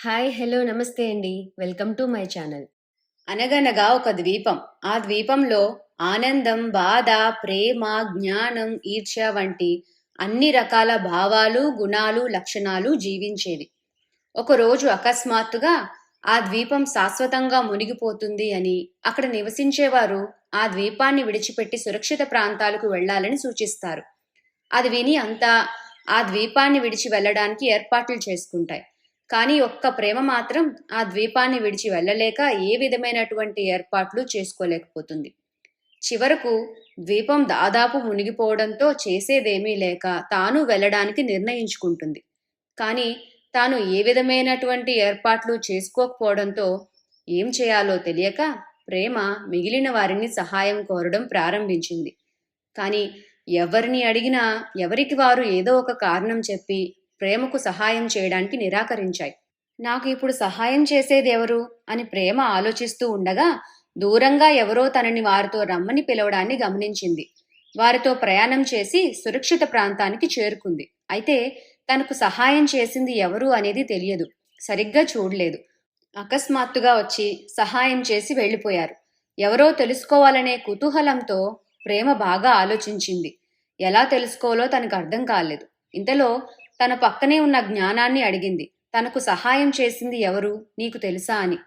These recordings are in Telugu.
హాయ్ హలో నమస్తే అండి. Welcome to my channel. అనగనగా ఒక ద్వీపం. ఆ ద్వీపంలో ఆనందం బాధ ప్రేమ జ్ఞానం ఈర్ష్య వంటి అన్ని రకాల భావాలు గుణాలు లక్షణాలు జీవించేవి. ఒకరోజు అకస్మాత్తుగా ఆ ద్వీపం శాశ్వతంగా మునిగిపోతుంది అని అక్కడ నివసించేవారు ఆ ద్వీపాన్ని విడిచిపెట్టి సురక్షిత ప్రాంతాలకు వెళ్ళాలని సూచిస్తారు. అది విని అంతా ఆ ద్వీపాన్ని విడిచి వెళ్ళడానికి ఏర్పాట్లు చేసుకుంటాయి. కానీ ఒక్క ప్రేమ మాత్రం ఆ ద్వీపాన్ని విడిచి వెళ్ళలేక ఏ విధమైనటువంటి ఏర్పాట్లు చేసుకోలేకపోతుంది. చివరకు ద్వీపం దాదాపు మునిగిపోవడంతో చేసేదేమీ లేక తాను వెళ్ళడానికి నిర్ణయించుకుంటుంది. కానీ తాను ఏ విధమైనటువంటి ఏర్పాట్లు చేసుకోకపోవడంతో ఏం చేయాలో తెలియక ప్రేమ మిగిలిన వారిని సహాయం కోరడం ప్రారంభించింది. కానీ ఎవరిని అడిగినా ఎవరికి వారు ఏదో ఒక కారణం చెప్పి ప్రేమకు సహాయం చేయడానికి నిరాకరించాయి. నాకు ఇప్పుడు సహాయం చేసేదెవరు అని ప్రేమ ఆలోచిస్తూ ఉండగా దూరంగా ఎవరో తనని వారితో రమ్మని పిలవడాన్ని గమనించింది. వారితో ప్రయాణం చేసి సురక్షిత ప్రాంతానికి చేరుకుంది. అయితే తనకు సహాయం చేసింది ఎవరు అనేది తెలియదు. సరిగ్గా చూడలేదు. అకస్మాత్తుగా వచ్చి సహాయం చేసి వెళ్ళిపోయారు. ఎవరో తెలుసుకోవాలనే కుతూహలంతో ప్రేమ బాగా ఆలోచించింది. ఎలా తెలుసుకోవాలో తనకు అర్థం కాలేదు. ఇంతలో తన పక్కనే ఉన్న జ్ఞానాన్ని అడిగింది. తనకు సహాయం చేసింది ఎవరు? నీకు తెలుసా అని.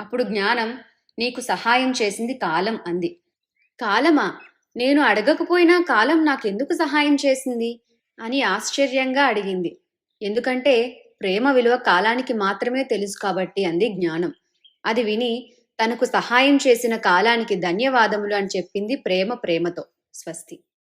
అప్పుడు జ్ఞానం నీకు సహాయం చేసింది కాలం అంది. కాలమా? నేను అడగకపోయినా కాలం నాకెందుకు సహాయం చేసింది? అని ఆశ్చర్యంగా అడిగింది. ఎందుకంటే ప్రేమ విలువ కాలానికి మాత్రమే తెలుసు కాబట్టి అంది జ్ఞానం. అది విని తనకు సహాయం చేసిన కాలానికి ధన్యవాదములు అని చెప్పింది ప్రేమ ప్రేమతో. స్వస్తి.